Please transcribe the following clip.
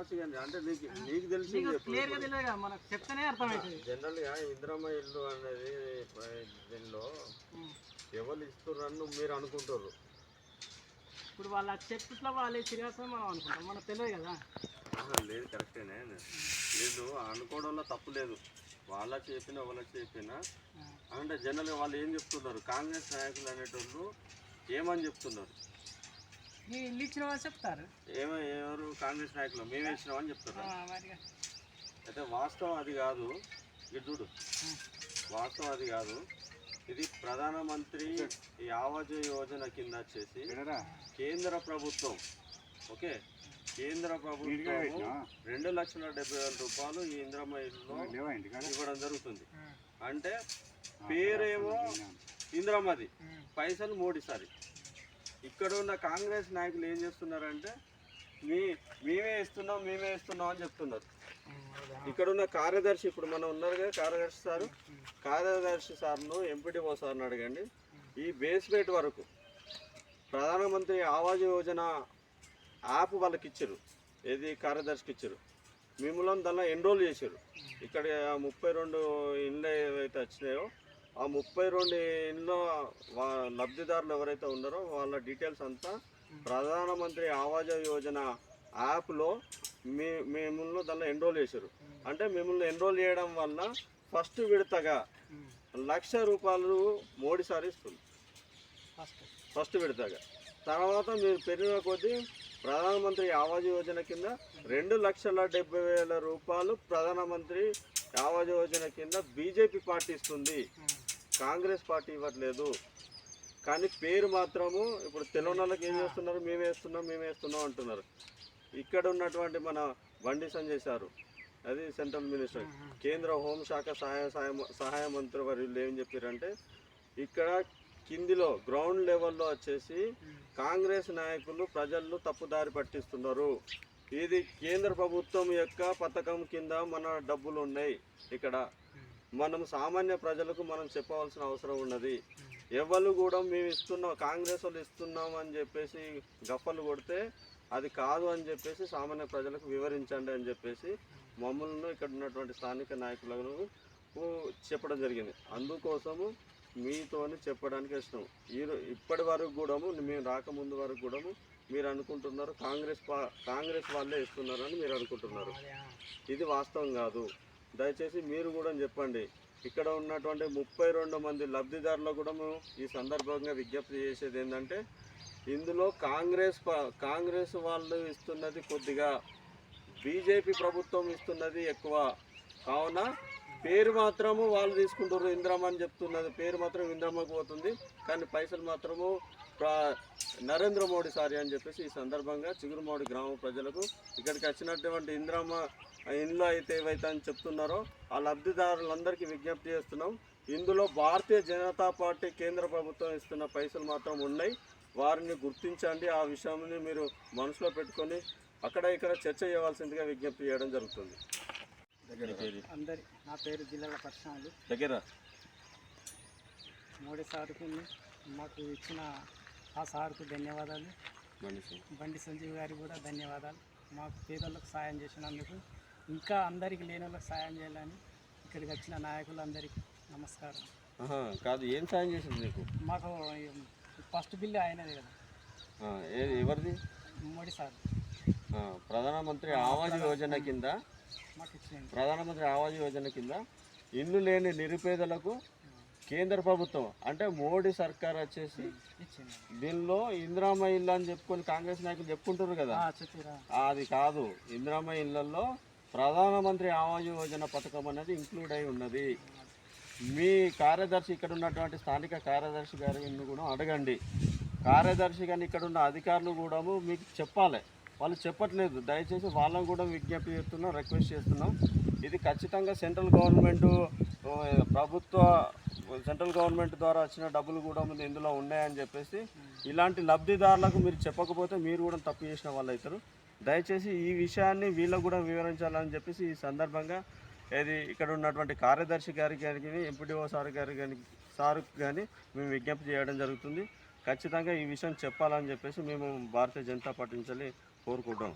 కావచ్చు కానీ అంటే నీకు నీకు తెలిసి నీకు క్లియర్గా తెలియదు కదా మనకు చెప్తేనే అర్థమవుతుంది జనరల్గా ఇందిరమ్మ ఇల్లు అనేది దీనిలో. ఎవరు ఇస్తున్నారని మీరు అనుకుంటారు. ఇప్పుడు వాళ్ళ చెప్పుట్లో వాళ్ళే తిరిగేస్తే మనం అనుకుంటాం మనకు తెలియదు కదా. లేదు కరెక్టేనే లేదు అనుకోవడంలో తప్పు లేదు. వాళ్ళ చెప్పినా వాళ్ళ చెప్పినా. అంటే జనరల్గా వాళ్ళు ఏం చెప్తున్నారు? కాంగ్రెస్ నాయకులు అనేటోళ్ళు ఏమని చెప్తున్నారు? ఇల్లు ఇచ్చిన వాళ్ళు చెప్తారు. ఏమో ఎవరు కాంగ్రెస్ నాయకులు? మేమే ఇచ్చినామని చెప్తారు. అయితే వాస్తవం అది కాదు. ఇది చూడు. వాస్తవం అది కాదు. ఇది ప్రధానమంత్రి ఈ ఆవాజ్ యోజన కింద వచ్చేసి కేంద్ర ప్రభుత్వం ఓకే? కేంద్ర ప్రభుత్వం రెండు లక్షల డెబ్బై వేల రూపాయలు ఈ ఇంద్రమ్మ ఇవ్వడం జరుగుతుంది. అంటే పేరేమో ఇంద్రమ్మది. పైసలు మోడీసారి ఇక్కడ ఉన్న కాంగ్రెస్ నాయకులు ఏం చేస్తున్నారంటే మీ మేమే ఇస్తున్నాం మేమే ఇస్తున్నాం అని చెప్తున్నారు. ఇక్కడ ఉన్న కార్యదర్శి ఇప్పుడు మనం ఉన్నారు కదా కార్యదర్శి సారు. కార్యదర్శి సార్ను ఎంపీటీఓ సార్ని అడగండి. ఈ బేస్మెంట్ వరకు ప్రధానమంత్రి ఆవాజ్ యోజన యాప్ వాళ్ళకి ఇచ్చారు. ఏది కార్యదర్శికి ఇచ్చారు. మిమ్మల్ని దానిలో ఎన్రోల్ చేశారు. ఇక్కడ ముప్పై రెండు ఇండ్లు ఏవైతే వచ్చినాయో ఆ ముప్పై రెండు వా లబ్ధిదారులు ఎవరైతే ఉన్నారో వాళ్ళ డీటెయిల్స్ అంతా ప్రధానమంత్రి ఆవాజ్ యోజన యాప్లో మీ మిమ్మల్ని దానిలో ఎన్రోల్ చేశారు అంటే మిమ్మల్ని ఎన్రోల్ చేయడం వల్ల ఫస్ట్ విడతగా. లక్ష రూపాయలు మోడీసారి ఇస్తుంది ఫస్ట్ విడతగా తర్వాత మీరు పెరిగిన కొద్దీ ప్రధానమంత్రి ఆవాజ్ యోజన కింద రెండు లక్షల డెబ్బై వేల రూపాయలు ప్రధానమంత్రి ఆవాజ్ యోజన కింద బీజేపీ పార్టీ ఇస్తుంది. కాంగ్రెస్ పార్టీ ఇవ్వట్లేదు. కానీ పేరు మాత్రము ఇప్పుడు తెలంగాణకి ఏం చేస్తున్నారు? మేమే వేస్తున్నాం మేమే వేస్తున్నాం అంటున్నారు. ఇక్కడ ఉన్నటువంటి మన బండి సంజయ్ సారు అది సెంట్రల్ మినిస్టర్. కేంద్ర హోంశాఖ సహాయ సహాయ సహాయ మంత్రి వారు ఏం చెప్పారంటే ఇక్కడ కిందిలో గ్రౌండ్ లెవెల్లో వచ్చేసి కాంగ్రెస్ నాయకులు ప్రజలను తప్పుదారి పట్టిస్తున్నారు. ఇది కేంద్ర ప్రభుత్వం యొక్క పథకం కింద మన డబ్బులు ఉన్నాయి. ఇక్కడ మనం సామాన్య ప్రజలకు మనం చెప్పవలసిన అవసరం ఉన్నది. ఎవరు కూడా మేము ఇస్తున్నాం కాంగ్రెస్ వాళ్ళు ఇస్తున్నాం అని చెప్పేసి గప్పలు కొడితే అది కాదు అని చెప్పేసి సామాన్య ప్రజలకు వివరించండి అని చెప్పేసి మమ్మల్ని ఇక్కడ ఉన్నటువంటి స్థానిక నాయకులను చెప్పడం జరిగింది అందుకోసము మీతోని చెప్పడానికి ఇష్టం ఈ ఇప్పటి వరకు కూడా మేము రాకముందు వరకు కూడా మీరు అనుకుంటున్నారు కాంగ్రెస్ కాంగ్రెస్ వాళ్ళే ఇస్తున్నారని మీరు అనుకుంటున్నారు. ఇది వాస్తవం కాదు దయచేసి మీరు కూడా చెప్పండి. ఇక్కడ ఉన్నటువంటి ముప్పై రెండు మంది లబ్ధిదారులు కూడా మేము ఈ సందర్భంగా విజ్ఞప్తి చేసేది ఏంటంటే ఇందులో కాంగ్రెస్ ప- కాంగ్రెస్ వాళ్ళు ఇస్తున్నది కొద్దిగా బీజేపీ ప్రభుత్వం ఇస్తున్నది ఎక్కువ. కావున పేరు మాత్రము వాళ్ళు తీసుకుంటారు ఇంద్రమ్మ అని చెప్తున్నది. పేరు మాత్రం ఇంద్రమ్మకు పోతుంది. కానీ పైసలు మాత్రము నరేంద్ర మోడీ సారి అని చెప్పేసి ఈ సందర్భంగా చిగురుమోడి గ్రామ ప్రజలకు ఇక్కడికి వచ్చినటువంటి ఇంద్రమ్మ ఇండ్లు అయితే ఏవైతే అని చెప్తున్నారో ఆ లబ్ధిదారులందరికీ విజ్ఞప్తి చేస్తున్నాం. ఇందులో భారతీయ జనతా పార్టీ కేంద్ర ప్రభుత్వం ఇస్తున్న పైసలు మాత్రం ఉన్నాయి. వారిని గుర్తించండి. ఆ విషయాన్ని మీరు మనసులో పెట్టుకొని అక్కడ ఇక్కడ చర్చ చేయవలసిందిగా విజ్ఞప్తి చేయడం జరుగుతుంది. అందరి నా పేరు జిల్లాల పర్సనల్. దగ్గర. మోడీ సార్కు మాకు ఇచ్చిన ఆ సార్కు ధన్యవాదాలు. మనిషి బండి సంజీవ్ గారికి కూడా ధన్యవాదాలు. మాకు పేదలకు సాయం చేసినందుకు ఇంకా అందరికి లేని వాళ్ళకి సాయం చేయాలని ఇక్కడికి వచ్చిన నాయకులందరికీ నమస్కారం. కాదు ఏం సాయం చేసింది నీకు? మాకు ఈ ఫస్ట్ బిల్లు ఆయనదే కదా. ఎవరిది? మోడీ సార్. ప్రధానమంత్రి ఆవాజ్ యోజన కింద? మాకు ప్రధానమంత్రి ఆవాజ్ యోజన కింద ఇల్లు లేని నిరుపేదలకు కేంద్ర ప్రభుత్వం అంటే మోడీ సర్కార్ వచ్చేసి దీనిలో ఇందిరామ ఇల్లు అని చెప్పుకొని కాంగ్రెస్ నాయకులు చెప్పుకుంటారు కదా. అది కాదు ఇందిరామ ఇళ్ళలో ప్రధానమంత్రి ఆవాస్ యోజన పథకం అనేది ఇంక్లూడ్ అయి ఉన్నది. మీ కార్యదర్శి ఇక్కడ ఉన్నటువంటి స్థానిక కార్యదర్శి గారిని కూడా అడగండి. కార్యదర్శి కానీ ఇక్కడ ఉన్న అధికారులు కూడా మీకు చెప్పాలి. వాళ్ళు చెప్పట్లేదు. దయచేసి వాళ్ళని కూడా విజ్ఞప్తి చేస్తున్నాం రిక్వెస్ట్ చేస్తున్నాం. ఇది ఖచ్చితంగా సెంట్రల్ గవర్నమెంట్ ప్రభుత్వ సెంట్రల్ గవర్నమెంట్ ద్వారా వచ్చిన డబ్బులు కూడా ముందు ఇందులో ఉన్నాయని చెప్పేసి ఇలాంటి లబ్ధిదారులకు మీరు చెప్పకపోతే మీరు కూడా తప్పు చేసిన వాళ్ళు అవుతారు. దయచేసి ఈ విషయాన్ని వీళ్ళకు కూడా వివరించాలని చెప్పేసి ఈ సందర్భంగా ఏది ఇక్కడ ఉన్నటువంటి కార్యదర్శి గారికి కానీ ఎంపీడీఓ సార్ గారి కానీ సార్ కానీ మేము విజ్ఞప్తి చేయడం జరుగుతుంది. ఖచ్చితంగా ఈ విషయం చెప్పాలని చెప్పేసి మేము భారతీయ జనతా పార్టీ నుంచి కోరుకుంటాం